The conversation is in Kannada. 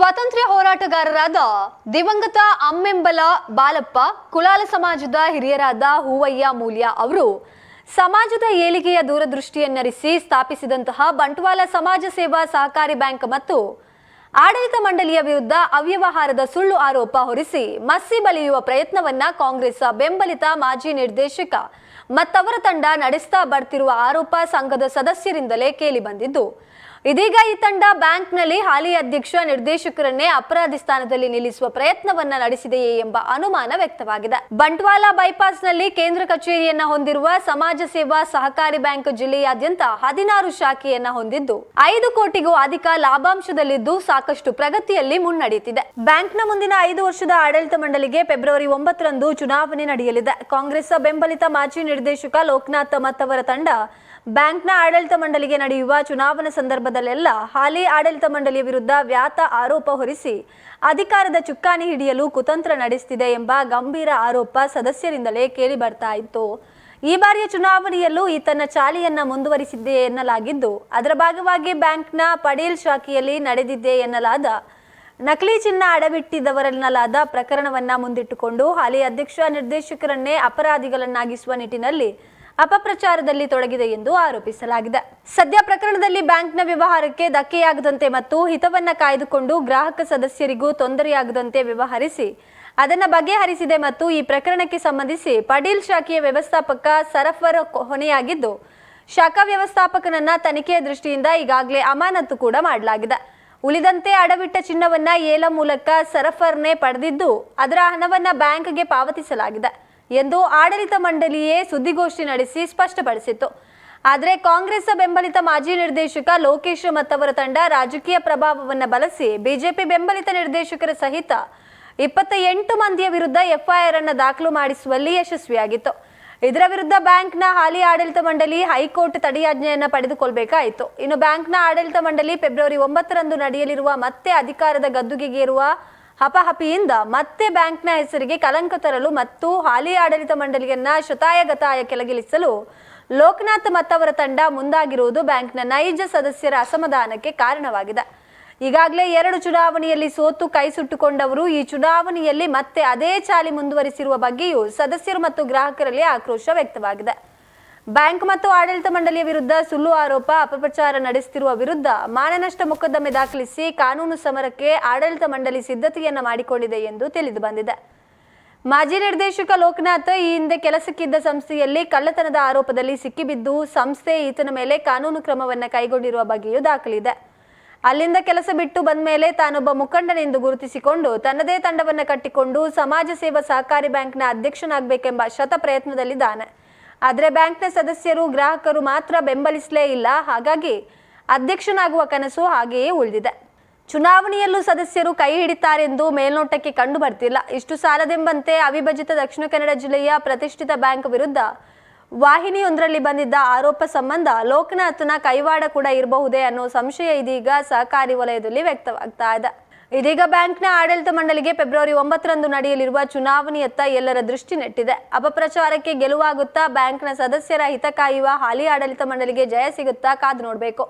ಸ್ವಾತಂತ್ರ್ಯ ಹೋರಾಟಗಾರರಾದ ದಿವಂಗತ ಅಮ್ಮೆಂಬಲ ಬಾಲಪ್ಪ, ಕುಲಾಲ ಸಮಾಜದ ಹಿರಿಯರಾದ ಹೂವಯ್ಯ ಮೂಲ್ಯ ಅವರು ಸಮಾಜದ ಏಳಿಗೆಯ ದೂರದೃಷ್ಟಿಯನ್ನರಿಸಿ ಸ್ಥಾಪಿಸಿದಂತಹ ಬಂಟ್ವಾಳ ಸಮಾಜ ಸೇವಾ ಸಹಕಾರಿ ಬ್ಯಾಂಕ್ ಮತ್ತು ಆಡಳಿತ ಮಂಡಳಿಯ ವಿರುದ್ಧ ಅವ್ಯವಹಾರದ ಸುಳ್ಳು ಆರೋಪ ಹೊರಿಸಿ ಮಸ್ಸಿ ಬಲಿಯುವ ಪ್ರಯತ್ನವನ್ನ ಕಾಂಗ್ರೆಸ್ ಬೆಂಬಲಿತ ಮಾಜಿ ನಿರ್ದೇಶಕ ಮತ್ತವರ ತಂಡ ನಡೆಸ್ತಾ ಬರ್ತಿರುವ ಆರೋಪ ಸಂಘದ ಸದಸ್ಯರಿಂದಲೇ ಕೇಳಿ ಬಂದಿದ್ದು. ಇದೀಗ ಈ ತಂಡ ಬ್ಯಾಂಕ್ನಲ್ಲಿ ಹಾಲಿ ಅಧ್ಯಕ್ಷ ನಿರ್ದೇಶಕರನ್ನೇ ಅಪರಾಧಿ ಸ್ಥಾನದಲ್ಲಿ ನಿಲ್ಲಿಸುವ ಪ್ರಯತ್ನವನ್ನ ನಡೆಸಿದೆಯೇ ಎಂಬ ಅನುಮಾನ ವ್ಯಕ್ತವಾಗಿದೆ. ಬಂಟ್ವಾಳ ಬೈಪಾಸ್ನಲ್ಲಿ ಕೇಂದ್ರ ಕಚೇರಿಯನ್ನ ಹೊಂದಿರುವ ಸಮಾಜ ಸೇವಾ ಸಹಕಾರಿ ಬ್ಯಾಂಕ್ ಜಿಲ್ಲೆಯಾದ್ಯಂತ ಹದಿನಾರು ಶಾಖೆಯನ್ನ ಹೊಂದಿದ್ದು, ಐದು ಕೋಟಿಗೂ ಅಧಿಕ ಲಾಭಾಂಶದಲ್ಲಿದ್ದು ಸಾಕಷ್ಟು ಪ್ರಗತಿಯಲ್ಲಿ ಮುನ್ನಡೆಯುತ್ತಿದೆ. ಬ್ಯಾಂಕ್ನ ಮುಂದಿನ ಐದು ವರ್ಷದ ಆಡಳಿತ ಮಂಡಳಿಗೆ ಫೆಬ್ರವರಿ ಒಂಬತ್ತರಂದು ಚುನಾವಣೆ ನಡೆಯಲಿದೆ. ಕಾಂಗ್ರೆಸ್ ಬೆಂಬಲಿತ ಮಾಜಿ ನಿರ್ದೇಶಕ ಲೋಕನಾಥ್ ಮತ್ತವರ ತಂಡ ಬ್ಯಾಂಕ್ನ ಆಡಳಿತ ಮಂಡಳಿಗೆ ನಡೆಯುವ ಚುನಾವಣಾ ಸಂದರ್ಭದಲ್ಲೆಲ್ಲ ಹಾಲಿ ಆಡಳಿತ ಮಂಡಳಿಯ ವಿರುದ್ಧ ವ್ಯಾತ ಆರೋಪ ಹೊರಿಸಿ ಅಧಿಕಾರದ ಚುಕ್ಕಾಣಿ ಹಿಡಿಯಲು ಕುತಂತ್ರ ನಡೆಸುತ್ತಿದೆ ಎಂಬ ಗಂಭೀರ ಆರೋಪ ಸದಸ್ಯರಿಂದಲೇ ಕೇಳಿ ಬರ್ತಾ ಇತ್ತು. ಈ ಬಾರಿಯ ಚುನಾವಣೆಯಲ್ಲೂ ಈ ತನ್ನ ಚಾಲಿಯನ್ನ ಮುಂದುವರಿಸಿದ್ದೆ ಎನ್ನಲಾಗಿದ್ದು, ಅದರ ಭಾಗವಾಗಿ ಬ್ಯಾಂಕ್ನ ಪಡೇಲ್ ಶಾಖೆಯಲ್ಲಿ ನಡೆದಿದ್ದೆ ಎನ್ನಲಾದ ನಕಲಿ ಚಿನ್ನ ಅಡವಿಟ್ಟಿದ್ದವರೆನ್ನಲಾದ ಪ್ರಕರಣವನ್ನ ಮುಂದಿಟ್ಟುಕೊಂಡು ಹಾಲಿ ಅಧ್ಯಕ್ಷ ನಿರ್ದೇಶಕರನ್ನೇ ಅಪರಾಧಿಗಳನ್ನಾಗಿಸುವ ನಿಟ್ಟಿನಲ್ಲಿ ಅಪಪ್ರಚಾರದಲ್ಲಿ ತೊಡಗಿದೆ ಎಂದು ಆರೋಪಿಸಲಾಗಿದೆ. ಸದ್ಯ ಪ್ರಕರಣದಲ್ಲಿ ಬ್ಯಾಂಕ್ನ ವ್ಯವಹಾರಕ್ಕೆ ಧಕ್ಕೆಯಾಗದಂತೆ ಮತ್ತು ಹಿತವನ್ನ ಕಾಯ್ದುಕೊಂಡು ಗ್ರಾಹಕ ಸದಸ್ಯರಿಗೂ ತೊಂದರೆಯಾಗದಂತೆ ವ್ಯವಹರಿಸಿ, ಅದನ್ನು ಬಗೆಹರಿಸಿದೆ ಮತ್ತು ಈ ಪ್ರಕರಣಕ್ಕೆ ಸಂಬಂಧಿಸಿ ಪಡೀಲ್ ಶಾಖೆಯ ವ್ಯವಸ್ಥಾಪಕ ಸರಫರ್ ಹೊಣೆಯಾಗಿದ್ದು ಶಾಖಾ ವ್ಯವಸ್ಥಾಪಕನನ್ನ ತನಿಖೆಯ ದೃಷ್ಟಿಯಿಂದ ಈಗಾಗಲೇ ಅಮಾನತು ಕೂಡ ಮಾಡಲಾಗಿದೆ. ಉಳಿದಂತೆ ಅಡವಿಟ್ಟ ಚಿನ್ನವನ್ನ ಏಲ ಮೂಲಕ ಸರಫರ್ನೇ ಪಡೆದಿದ್ದು, ಅದರ ಹಣವನ್ನ ಬ್ಯಾಂಕ್ಗೆ ಪಾವತಿಸಲಾಗಿದೆ. ಎಂದು ಆಡಳಿತ ಮಂಡಳಿಯೇ ಸುದ್ದಿಗೋಷ್ಠಿ ನಡೆಸಿ ಸ್ಪಷ್ಟಪಡಿಸಿತ್ತು. ಆದರೆ ಕಾಂಗ್ರೆಸ್ ಬೆಂಬಲಿತ ಮಾಜಿ ನಿರ್ದೇಶಕ ಲೋಕೇಶ್ ಮತ್ತವರ ತಂಡ ರಾಜಕೀಯ ಪ್ರಭಾವವನ್ನು ಬಳಸಿ ಬಿಜೆಪಿ ಬೆಂಬಲಿತ ನಿರ್ದೇಶಕರ ಸಹಿತ ಇಪ್ಪತ್ತ ಎಂಟು ಮಂದಿಯ ವಿರುದ್ಧ ಎಫ್ಐಆರ್ ಅನ್ನು ದಾಖಲು ಮಾಡಿಸುವಲ್ಲಿ ಯಶಸ್ವಿಯಾಗಿತ್ತು. ಇದರ ವಿರುದ್ಧ ಬ್ಯಾಂಕ್ನ ಹಾಲಿ ಆಡಳಿತ ಮಂಡಳಿ ಹೈಕೋರ್ಟ್ ತಡೆಯಾಜ್ಞೆಯನ್ನು ಪಡೆದುಕೊಳ್ಳಬೇಕಾಯಿತು ಇನ್ನು ಬ್ಯಾಂಕ್ನ ಆಡಳಿತ ಮಂಡಳಿ ಫೆಬ್ರವರಿ ಒಂಬತ್ತರಂದು ನಡೆಯಲಿರುವ ಮತ್ತೆ ಅಧಿಕಾರದ ಗದ್ದುಗೆಗೇರುವ ಹಪಹಪಿಯಿಂದ ಮತ್ತೆ ಬ್ಯಾಂಕ್ನ ಹೆಸರಿಗೆ ಕಲಂಕ ತರಲು ಮತ್ತು ಹಾಲಿ ಆಡಳಿತ ಮಂಡಳಿಯನ್ನ ಶತಾಯಗತಾಯ ಕೆಳಗಿಳಿಸಲು ಲೋಕನಾಥ್ ಮತ್ತವರ ತಂಡ ಮುಂದಾಗಿರುವುದು ಬ್ಯಾಂಕ್ನ ನೈಜ ಸದಸ್ಯರ ಅಸಮಾಧಾನಕ್ಕೆ ಕಾರಣವಾಗಿದೆ. ಈಗಾಗಲೇ ಎರಡು ಚುನಾವಣೆಯಲ್ಲಿ ಸೋತು ಕೈ ಸುಟ್ಟುಕೊಂಡವರು ಈ ಚುನಾವಣೆಯಲ್ಲಿ ಮತ್ತೆ ಅದೇ ಚಾಲಿ ಮುಂದುವರಿಸಿರುವ ಬಗ್ಗೆಯೂ ಸದಸ್ಯರು ಮತ್ತು ಗ್ರಾಹಕರಲ್ಲಿ ಆಕ್ರೋಶ ವ್ಯಕ್ತವಾಗಿದೆ. ಬ್ಯಾಂಕ್ ಮತ್ತು ಆಡಳಿತ ಮಂಡಳಿಯ ವಿರುದ್ಧ ಸುಳ್ಳು ಆರೋಪ, ಅಪಪ್ರಚಾರ ನಡೆಸುತ್ತಿರುವ ವಿರುದ್ಧ ಮಾನನಷ್ಟ ಮೊಕದ್ದಮೆ ದಾಖಲಿಸಿ ಕಾನೂನು ಸಮರಕ್ಕೆ ಆಡಳಿತ ಮಂಡಳಿ ಸಿದ್ಧತೆಯನ್ನು ಮಾಡಿಕೊಂಡಿದೆ ಎಂದು ತಿಳಿದು ಬಂದಿದೆ. ಮಾಜಿ ನಿರ್ದೇಶಕ ಲೋಕನಾಥ್ ಈ ಹಿಂದೆ ಕೆಲಸಕ್ಕಿದ್ದ ಸಂಸ್ಥೆಯಲ್ಲಿ ಕಳ್ಳತನದ ಆರೋಪದಲ್ಲಿ ಸಿಕ್ಕಿಬಿದ್ದು, ಸಂಸ್ಥೆ ಈತನ ಮೇಲೆ ಕಾನೂನು ಕ್ರಮವನ್ನು ಕೈಗೊಂಡಿರುವ ಬಗ್ಗೆಯೂ ದಾಖಲಿದೆ. ಅಲ್ಲಿಂದ ಕೆಲಸ ಬಿಟ್ಟು ಬಂದ ಮೇಲೆ ತಾನೊಬ್ಬ ಮುಖಂಡನೆಂದು ಗುರುತಿಸಿಕೊಂಡು ತನ್ನದೇ ತಂಡವನ್ನು ಕಟ್ಟಿಕೊಂಡು ಸಮಾಜ ಸೇವಾ ಸಹಕಾರಿ ಬ್ಯಾಂಕ್ನ ಅಧ್ಯಕ್ಷನಾಗಬೇಕೆಂಬ ಶತ ಪ್ರಯತ್ನದಲ್ಲಿದ್ದಾನೆ ಆದರೆ ಬ್ಯಾಂಕ್ನ ಸದಸ್ಯರು, ಗ್ರಾಹಕರು ಮಾತ್ರ ಬೆಂಬಲಿಸಲೇ ಇಲ್ಲ. ಹಾಗಾಗಿ ಅಧ್ಯಕ್ಷನಾಗುವ ಕನಸು ಹಾಗೆಯೇ ಉಳಿದಿದೆ. ಚುನಾವಣೆಯಲ್ಲೂ ಸದಸ್ಯರು ಕೈ ಹಿಡಿತಾರೆಂದು ಮೇಲ್ನೋಟಕ್ಕೆ ಕಂಡು ಬರ್ತಿಲ್ಲ. ಇಷ್ಟು ಸಾಲದೆಂಬಂತೆ ಅವಿಭಜಿತ ದಕ್ಷಿಣ ಕನ್ನಡ ಜಿಲ್ಲೆಯ ಪ್ರತಿಷ್ಠಿತ ಬ್ಯಾಂಕ್ ವಿರುದ್ಧ ವಾಹಿನಿಯೊಂದರಲ್ಲಿ ಬಂದಿದ್ದ ಆರೋಪ ಸಂಬಂಧ ಲೋಕನಾಥನ ಕೈವಾಡ ಕೂಡ ಇರಬಹುದೇ ಅನ್ನೋ ಸಂಶಯ ಇದೀಗ ಸಹಕಾರಿ ವಲಯದಲ್ಲಿ ವ್ಯಕ್ತವಾಗ್ತಾ ಇದೆ. ಇದೀಗ ಬ್ಯಾಂಕ್ನ ಆಡಳಿತ ಮಂಡಳಿಗೆ ಫೆಬ್ರವರಿ ಒಂಬತ್ತರಂದು ನಡೆಯಲಿರುವ ಚುನಾವಣೆಯತ್ತ ಎಲ್ಲರ ದೃಷ್ಟಿ ನೆಟ್ಟಿದೆ. ಅಪಪ್ರಚಾರಕ್ಕೆ ಗೆಲುವಾಗುತ್ತಾ ಬ್ಯಾಂಕ್ನ ಸದಸ್ಯರ ಹಿತ ಕಾಯುವ ಹಾಲಿ ಆಡಳಿತ ಮಂಡಳಿಗೆ ಜಯ ಸಿಗುತ್ತಾ ಕಾದು ನೋಡಬೇಕು.